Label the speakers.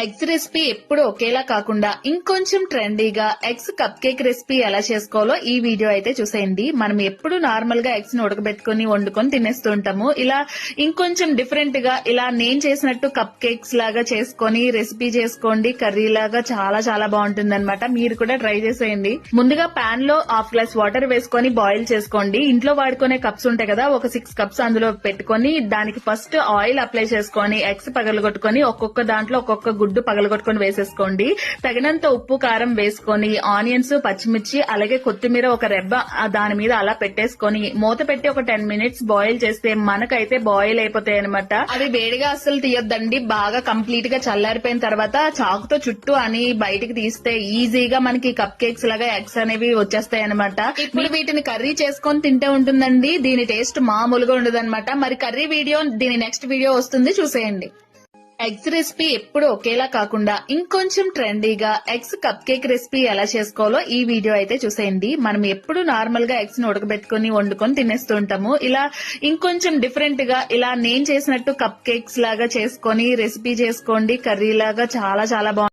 Speaker 1: Eggs recipe ఎప్పుడు ఒకేలా కాకుండా ఇంకొంచెం ట్రెండీగా ఎగ్స్ కప్ కేక్ రెసిపీ ఎలా చేసుకోవాలో ఈ వీడియో అయితే చూసేయండి. మనం ఎప్పుడు నార్మల్గా ఎగ్స్ని ఉడకబెట్టుకుని వండుకొని తినేస్తూ ఉంటాము. ఇలా ఇంకొంచెం డిఫరెంట్గా ఇలా నేను చేసినట్టు కప్ కేక్స్ లాగా చేసుకొని రెసిపీ చేసుకోండి. కర్రీ లాగా చాలా చాలా బాగుంటుంది మీరు కూడా ట్రై చేసేయండి. ముందుగా పాన్లో హాఫ్ గ్లాస్ వాటర్ వేసుకొని బాయిల్ చేసుకోండి. ఇంట్లో వాడుకునే కప్స్ ఉంటాయి కదా ఒక సిక్స్ కప్స్ అందులో పెట్టుకొని దానికి ఫస్ట్ ఆయిల్ అప్లై చేసుకొని ఎగ్స్ పగలగొట్టుకొని ఒక్కొక్క దాంట్లో ఒక్కొక్క గుడ్ గుడ్డు పగలగొట్టుకొని వేసేసుకోండి. తగినంత ఉప్పు కారం వేసుకొని ఆనియన్స్ పచ్చిమిర్చి అలాగే కొత్తిమీర ఒక రెబ్బ దాని మీద అలా పెట్టేసుకొని మూత పెట్టి ఒక టెన్ మినిట్స్ బాయిల్ చేస్తే మనకైతే బాయిల్ అయిపోతాయి అనమాట అవి వేడిగా అస్సలు తీయొద్దండి. బాగా కంప్లీట్గా చల్లారిపోయిన తర్వాత చాకుతో చుట్టూ అని బయటికి తీస్తే ఈజీగా మనకి కప్ కేక్స్ లాగా ఎగ్స్ అనేవి వచ్చేస్తాయి అనమాట ఇప్పుడు వీటిని కర్రీ చేసుకొని తింటే ఉంటుందండి. దీని టేస్ట్ మామూలుగా ఉండదు మరి కర్రీ వీడియో దీని నెక్స్ట్ వీడియో వస్తుంది. చూసేయండి. ఎగ్స్ రెసిపీ ఎప్పుడు ఒకేలా కాకుండా ఇంకొంచెం ట్రెండీగా ఎగ్స్ కప్ కేక్ రెసిపీ ఎలా చేసుకోవాలో ఈ వీడియో అయితే చూసేయండి. మనం ఎప్పుడు నార్మల్గా ఎగ్స్ని ఉడకబెట్టుకుని వండుకొని తినేస్తూ ఉంటాము. ఇలా ఇంకొంచెం డిఫరెంట్గా ఇలా నేను చేసినట్టు కప్ కేక్స్ లాగా చేసుకొని రెసిపీ చేసుకోండి. కర్రీ లాగా చాలా చాలా బాగుంటుంది.